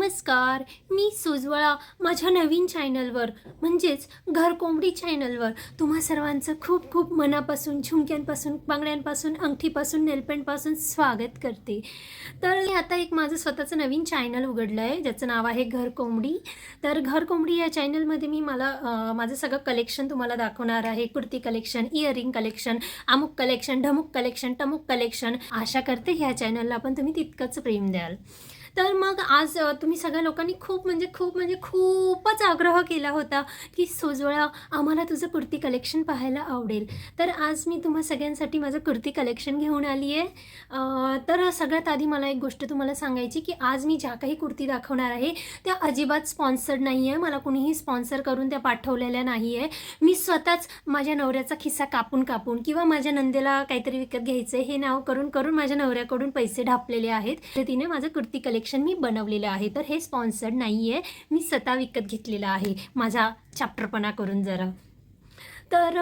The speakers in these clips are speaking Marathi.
नमस्कार मी सुजवळा माझ्या नवीन चॅनलवर म्हणजेच घर कोंबडी चॅनलवर. तुम्हा सर्वांचं खूप खूप मनापासून झुमक्यांपासून बांगड्यांपासून अंगठीपासून नेलपेंटपासून स्वागत करते. तर मी आता एक माझं स्वतःचं नवीन चॅनल उघडलं आहे ज्याचं नाव आहे घर कोंबडी तर घर कोंबडी या चॅनलमध्ये मी मला माझं सगळं कलेक्शन तुम्हाला दाखवणार आहे. कुर्ती कलेक्शन इयरिंग कलेक्शन अमुक कलेक्शन ढमुक कलेक्शन टमुक कलेक्शन. आशा करते ह्या चॅनलला पण तुम्ही तितकंच प्रेम द्याल. तर मग आज तुम्ही सगळ्या लोकांनी खूप म्हणजे खूप म्हणजे खूपच आग्रह केला होता की सोजवळा आम्हाला तुझं कुर्ती कलेक्शन पाहायला आवडेल. तर आज मी तुम्हा सगळ्यांसाठी माझं कुर्ती कलेक्शन घेऊन आली आहे. तर सगळ्यात आधी मला एक गोष्ट तुम्हाला सांगायची की आज मी ज्या काही कुर्ती दाखवणार आहे त्या अजिबात स्पॉन्सर्ड नाही आहे. मला कुणीही स्पॉन्सर करून त्या पाठवलेल्या नाही आहे. मी स्वतःच माझ्या नवऱ्याचा खिस्सा कापून कापून किंवा माझ्या नंदेला काहीतरी विकत घ्यायचं आहे हे नाव करून करून माझ्या नवऱ्याकडून पैसे ढापलेले आहेत. तर तिने माझं कुर्ती कलेक्शन मी बनवलेलं आहे. तर हे स्पॉन्सर्ड नाही आहे मी स्वतः विकत घेतलेलं आहे. माझा चॅप्टरपणा करून जरा. तर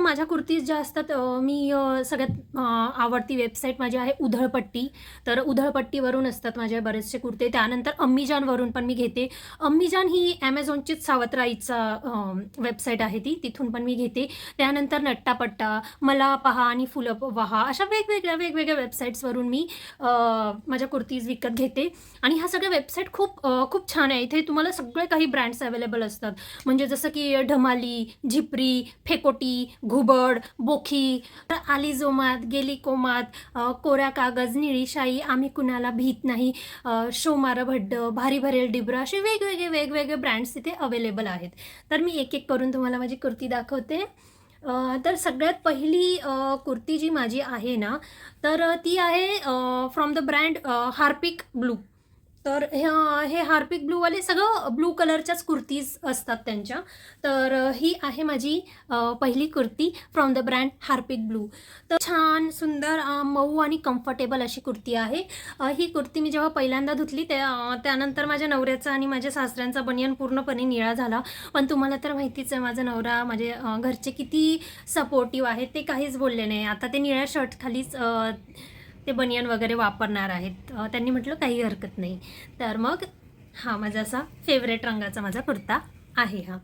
माझ्या कुर्तीज ज्या असतात मी सगळ्यात आवडती वेबसाईट माझी आहे उधळपट्टी. तर उधळपट्टीवरून असतात माझे बरेचसे कुर्ते. त्यानंतर अम्मीजानवरून पण मी घेते. अम्मीजान ही ॲमेझॉनचीच सावत्राईचा वेबसाईट आहे ती. तिथून पण मी घेते. त्यानंतर नट्टापट्टा मला पहा आणि फुलं वहा अशा वेगवेगळ्या वेगवेगळ्या वेबसाईट्सवरून मी माझ्या कुर्तीज विकत घेते. आणि ह्या सगळ्या वेबसाईट खूप खूप छान आहे. इथे तुम्हाला सगळे काही ब्रँड्स अवेलेबल असतात. म्हणजे जसं की ढमाली झिपरी फे फेकोटी घुबड बोखी तर आली जोमात गेली कोमात कागज निळीशाई आम्ही कुणाला भीत नाही. शोमार भड्ड भारी भरेल डिब्रा असे वेगवेगळे वेगवेगळे ब्रँड्स तिथे अवेलेबल आहेत. तर मी एक एक करून तुम्हाला माझी कुर्ती दाखवते. तर सगळ्यात पहिली कुर्ती जी माझी आहे ना तर ती आहे from the brand Harpic blue. तर हे हार्पिक ब्लूवाले सगळं ब्लू कलरच्याच कुर्तीज असतात त्यांच्या. तर ही आहे माझी पहिली kurti from the brand Harpic blue. तर छान सुंदर मऊ आणि कम्फर्टेबल अशी कुर्ती आहे. ही कुर्ती मी जेव्हा पहिल्यांदा धुतली त्या त्यानंतर माझ्या नवऱ्याचा आणि माझ्या सासऱ्यांचा बनियन पूर्णपणे निळा झाला. पण तुम्हाला तर माहितीच आहे माझा नवरा माझे घरचे किती सपोर्टिव्ह आहेत ते काहीच बोलले नाही. आता ते निळ्या शर्ट खालीच ते बनियन वगैरे वापरणार आहेत. त्यांनी म्हटलं काही हरकत नाही. तर मग हा माझा असा फेवरेट रंगाचा माझा कुर्ता. आहे हा.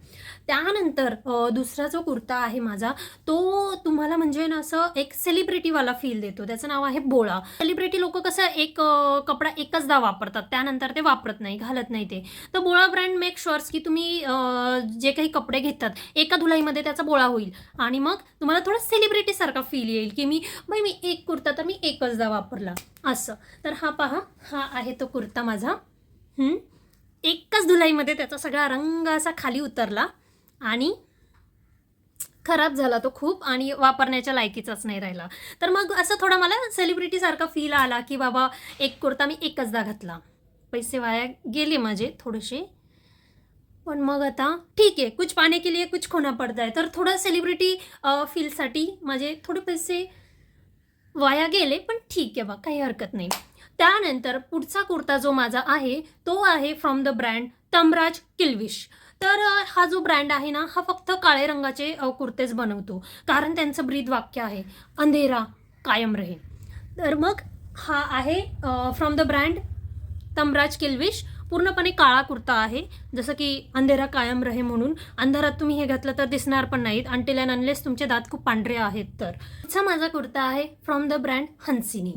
त्यानंतर दुसरा जो कुर्ता आहे माझा तो तुम्हाला म्हणजे ना असं एक सेलिब्रिटीवाला फील देतो. त्याचं नाव आहे बोळा. सेलिब्रिटी लोक कसं एक कपडा एकचदा वापरतात. त्यानंतर ते वापरत नाही घालत नाही ते. तर बोळा ब्रँड मेक शुअर्स की तुम्ही जे काही कपडे घेतात एका धुलाईमध्ये त्याचा बोळा होईल. आणि मग तुम्हाला थोडं सेलिब्रिटीसारखा फील येईल की मी बाई मी एक कुर्ता तर मी एकचदा वापरला. असं. तर हा पहा हा आहे तो कुर्ता माझा. हं? एकच धुलाईमध्ये त्याचा सगळा रंग असा खाली उतरला आणि खराब झाला तो खूप आणि वापरण्याच्या लायकीचाच नाही राहिला. तर मग असं थोडा मला सेलिब्रिटीसारखा फील आला की बाबा एक कुर्ता मी एकचदा घातला. पैसे वाया गेले माझे थोडेसे. पण मग आता ठीक आहे कुछ पाने के लिए कुछ खोना पडत आहे तर थोडं सेलिब्रिटी फीलसाठी माझे थोडे पैसे वाया गेले पण ठीक आहे बा काही हरकत नाही. त्यानंतर पुढचा कुर्ता जो माझा आहे तो आहे from the brand Tamraj Kilvish तर हा जो ब्रँड आहे ना हा फक्त काळे रंगाचे कुर्तेच बनवतो. कारण त्यांचं ब्रीद वाक्य आहे अंधेरा कायम रहे. तर मग हा आहे from the brand Tamraj Kilvish पूर्णपणे काळा कुर्ता आहे जसं की अंधेरा कायम रहे म्हणून. अंधारात तुम्ही हे घातलं तर दिसणार पण नाहीत. अनटिल अँड अनलेस तुमचे दात खूप पांढरे आहेत तर. हा माझा कुर्ता आहे फ्रॉम द ब्रँड हन्सिनी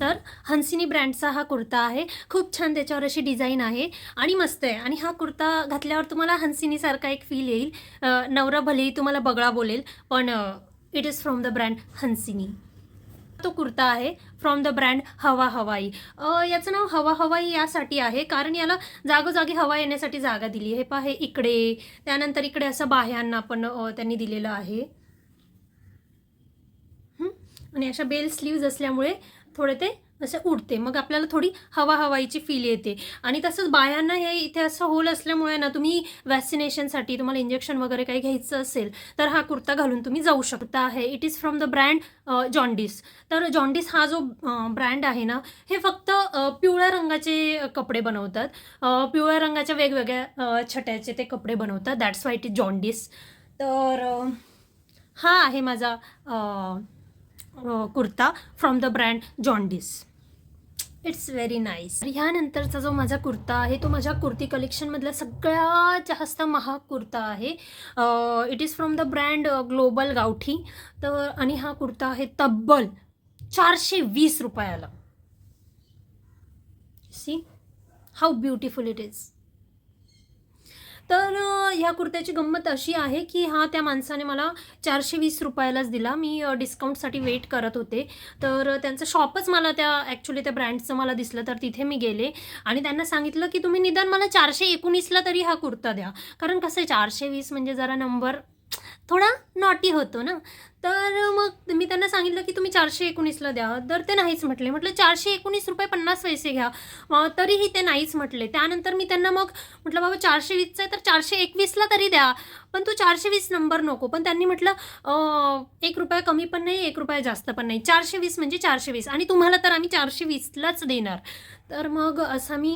तर हन्सिनी ब्रँडचा हा कुर्ता आहे. खूप छान त्याच्यावर अशी डिझाईन आहे आणि मस्त आहे. आणि हा कुर्ता घातल्यावर तुम्हाला हन्सिनीसारखा एक फील येईल. नवरा भलेही तुम्हाला बगळा बोलेल पण it is from the brand Hansini तो कुर्ता आहे फ्रॉम द ब्रँड हवा हवाई. याचं नाव हवा हवाई यासाठी आहे कारण याला जागोजागी हवा येण्यासाठी जागा दिली हे पहा हे इकडे त्यानंतर इकडे असं बाह्यांना पण त्यांनी दिलेलं आहे. आणि अशा बेल स्लीव्ज असल्यामुळे थोडे ते असं उडते. मग आपल्याला थोडी हवा हवाईची फील येते. आणि तसंच बायांना हे इथे असं होल असल्यामुळे ना तुम्ही वॅक्सिनेशनसाठी तुम्हाला इंजेक्शन वगैरे काही घ्यायचं असेल तर हा कुर्ता घालून तुम्ही जाऊ शकता. आहे it is from the brand jaundice तर जॉन्डिस हा जो ब्रँड आहे ना हे फक्त पिवळ्या रंगाचे कपडे बनवतात. पिवळ्या रंगाच्या वेगवेगळ्या छट्याचे ते कपडे बनवतात. That's why it is jaundice तर हा आहे माझा kurta from the brand jaundice it's very nice ह्यानंतरचा जो माझा कुर्ता आहे तो माझ्या कुर्ती कलेक्शनमधला सगळ्यात जास्त महाग कुर्ता आहे. It is from the brand global Gavthi तर आणि हा कुर्ता आहे तब्बल चारशे वीस रुपयाला. See how beautiful it is तर ह्या कुर्त्याची गंमत अशी आहे की हा त्या माणसाने मला चारशे वीस रुपयालाच दिला. मी डिस्काउंटसाठी वेट करत होते. तर त्यांचं शॉपच मला त्या ॲक्च्युली त्या ब्रँडचं मला दिसलं तर तिथे मी गेले. आणि त्यांना सांगितलं की तुम्ही निदान मला चारशे एकोणीसला तरी हा कुर्ता द्या. कारण कसं आहे चारशे वीस म्हणजे जरा नंबर थोडा नॉटी होतो ना? तर मग मी त्यांना सांगितलं की तुम्ही चारशे एकोणीसला द्या. तर ते नाहीच म्हटले. म्हटलं चारशे एकोणीस रुपये पन्नास पैसे घ्या. तरीही ते नाहीच म्हटले. त्यानंतर मी त्यांना मग म्हटलं बाबा चारशे वीसचं आहे तर चारशे एकवीसला तरी द्या. पण तू चारशे वीस नंबर नको. पण त्यांनी म्हटलं एक रुपया कमी पण नाही एक रुपया जास्त पण नाही. चारशे वीस म्हणजे चारशे वीस. आणि तुम्हाला तर आम्ही चारशे वीसलाच देणार. तर मग असा मी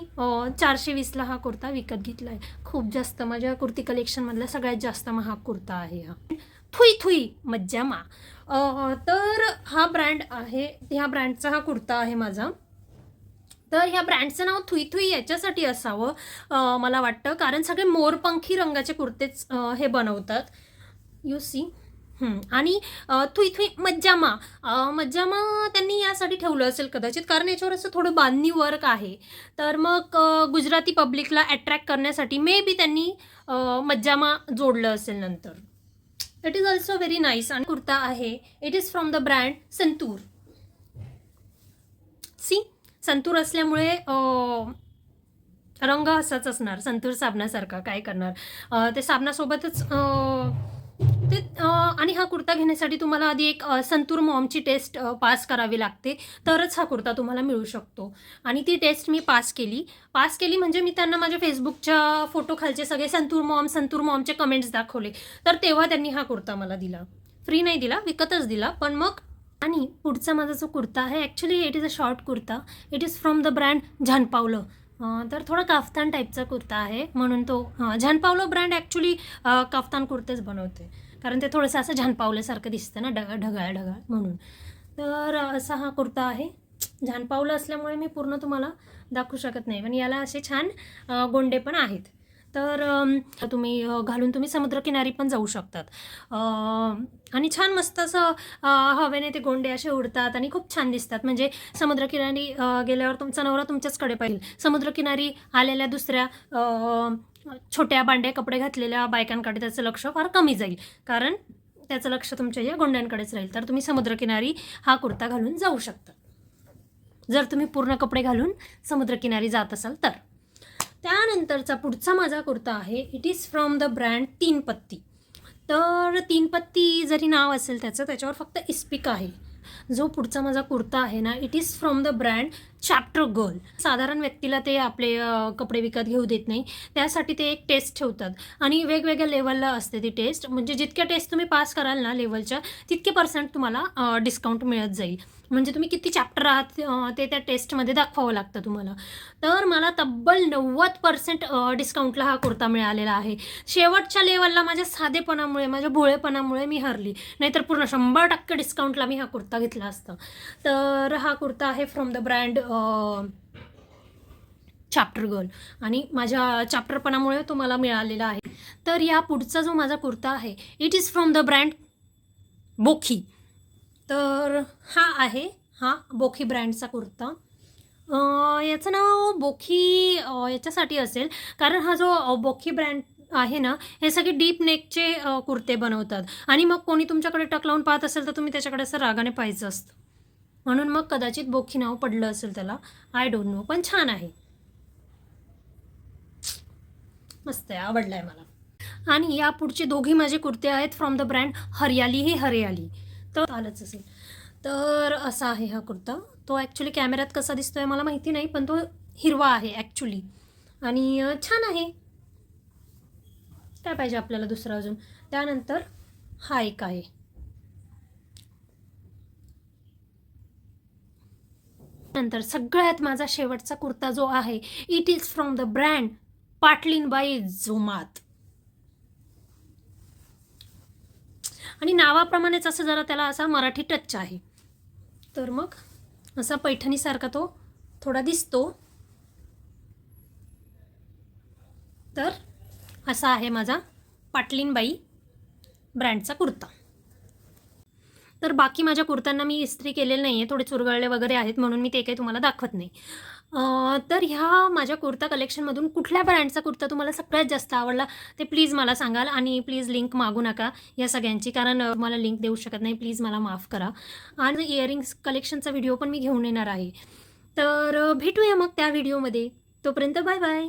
चारशे वीसला हा कुर्ता विकत घेतला आहे खूप जास्त. माझ्या कुर्ती कलेक्शनमधला सगळ्यात जास्त महाग कुर्ता आहे हा. Thuy Thuy मज्जामा. तर हा ब्रँड आहे ह्या ब्रँडचा हा कुर्ता आहे माझा. तर ह्या ब्रँडचं नाव थुई थुई याच्यासाठी असावं मला वाटतं. कारण सगळे मोरपंखी रंगाचे कुर्तेच हे बनवतात. यू सी आणि थुई थुई मज्जामा. मज्जामा त्यांनी यासाठी ठेवलं असेल कदाचित कारण याच्यावर असं थोडं बांधणी वर्क आहे. तर मग गुजराती पब्लिकला अट्रॅक्ट करण्यासाठी मे बी त्यांनी मज्जामा जोडलं असेल नंतर. It is also very nice आणि कुर्ता आहे. It is from the brand Santoor see Santoor असल्यामुळे रंग असाच असणार. संतूर साबणासारखा काय करणार? ते साबणासोबतच ते आणि हा कुर्ता घेण्यासाठी तुम्हाला आधी एक संतूर मॉमची टेस्ट पास करावी लागते. तरच हा कुर्ता तुम्हाला मिळू शकतो. आणि ती टेस्ट मी पास केली. पास केली म्हणजे मी त्यांना माझ्या फेसबुकच्या फोटो खालचे सगळे संतूर मॉम संतूर मॉमचे कमेंट्स दाखवले. तर तेव्हा त्यांनी हा कुर्ता मला दिला. फ्री नाही दिला विकतच दिला. पण मग आणि पुढचा माझा जो कुर्ता आहे actually it is a short kurta. It is from the brand झानपावलं तर थोडा काफ्तान टाईपचा कुर्ता आहे. म्हणून तो हां ब्रँड ॲक्च्युली काफ्तान कुर्तेच बनवते. कारण ते थोडंसं असं झानपावल्यासारखं दिसतं ना ढग ढगाळ ढगाळ म्हणून. तर असा हा कुर्ता आहे. झानपावलं असल्यामुळे मी पूर्ण तुम्हाला दाखवू शकत नाही. पण याला असे छान गोंडे पण आहेत. तर तुम्ही घालून तुम्ही समुद्रकिनारी पण जाऊ शकतात. आणि छान मस्त असं हवेने ते गोंडे असे उडतात आणि खूप छान दिसतात. म्हणजे समुद्रकिनारी गेल्यावर तुमचा नवरा तुमच्याचकडे पाहिजे समुद्रकिनारी आलेल्या दुसऱ्या छोट्या बांड्या कपडे घातलेल्या बायकांकडे त्याचं लक्ष फार कमी जाईल. कारण त्याचं लक्ष तुमच्या या गोंड्यांकडेच राहील. तर तुम्ही समुद्रकिनारी हा कुर्ता घालून जाऊ शकता. जर तुम्ही पूर्ण कपडे घालून समुद्रकिनारी जात असाल तर. त्यानंतरचा पुढचा माझा कुर्ता आहे. It is from the brand Teen Patti. तर तीन पत्ती जरी नाव असेल त्याचं त्याच्यावर फक्त इस्पिक आहे. जो पुढचा माझा कुर्ता आहे ना it is from the brand chapter girl साधारण व्यक्तीला ते आपले कपडे विकत घेऊ देत नाही. त्यासाठी ते एक टेस्ट ठेवतात. आणि वेगवेगळ्या लेवलला असते ती टेस्ट म्हणजे जितक्या टेस्ट तुम्ही पास कराल ना लेवलच्या तितके पर्सेंट तुम्हाला डिस्काउंट मिळत जाईल. म्हणजे तुम्ही किती चॅप्टर आहात ते त्या टेस्टमध्ये दाखवावं लागतं तुम्हाला. तर मला तब्बल नव्वद पर्सेंट डिस्काउंटला हा कुर्ता मिळालेला आहे. शेवटच्या लेवलला माझ्या साधेपणामुळे माझ्या भोळेपणामुळे मी हरली. नाहीतर पूर्ण शंभर टक्के डिस्काउंटला मी हा कुर्ता घेतला असता. तर हा कुर्ता आहे from the brand chapter girl आणि माझ्या चॅप्टरपणामुळे तो मला मिळालेला आहे. तर या पुढचा जो माझा कुर्ता आहे it is from the brand Bokhi तर हा आहे हा बोखी ब्रँडचा कुर्ता. याचं नाव बोखी याच्यासाठी असेल. कारण हा जो बोखी ब्रँड आहे ना हे सगळे डीप नेकचे कुर्ते बनवतात. आणि मग कोणी तुमच्याकडे टक लावून पाहत असेल तर तुम्ही त्याच्याकडे असं रागाने पाहायचं असतं. म्हणून मग कदाचित बोखी नाव पडलं असेल त्याला. आय डोंट नो पण छान आहे. मस्त आहे आवडला आहे मला. आणि या पुढचे दोघी माझे कुर्ते आहेत फ्रॉम द ब्रँड हरियाली हे हरियाली. तर आलंच असेल. तर असा आहे हा कुर्ता. तो ॲक्च्युली कॅमेऱ्यात कसा दिसतो आहे मला माहिती नाही पण तो हिरवा आहे ॲक्च्युली आणि छान आहे. काय पाहिजे आपल्याला दुसरं अजून? त्यानंतर हा एक आहे. नंतर सगळ्यात माझा शेवटचा कुर्ता जो आहे it is from the brand Patlin Bai जोमात आणि नावाप्रमाणेच असं जरा त्याला असा मराठी टच आहे. तर मग असा पैठणीसारखा तो थोडा दिसतो. तर असा आहे माझा पाटलीनबाई ब्रँडचा कुर्ता. तर बाकी माझ्या कुर्त्यांना मी इस्त्री केलेलं नाही आहे थोडे चुरगळले वगैरे आहेत म्हणून मी ते काही तुम्हाला दाखवत नाही. तर ह्या माझ्या कुर्ता कलेक्शनमधून कुठल्या ब्रँडचा कुर्ता तुम्हाला सगळ्यात जास्त आवडला ते प्लीज मला सांगाल आणि प्लीज लिंक मागू नका या सगळ्यांची कारण मला लिंक देऊ शकत नाही. प्लीज मला माफ करा. आणि इयरिंग्स कलेक्शनचा व्हिडिओ पण मी घेऊन येणार आहे. तर भेटूया मग त्या व्हिडिओमध्ये तोपर्यंत बाय बाय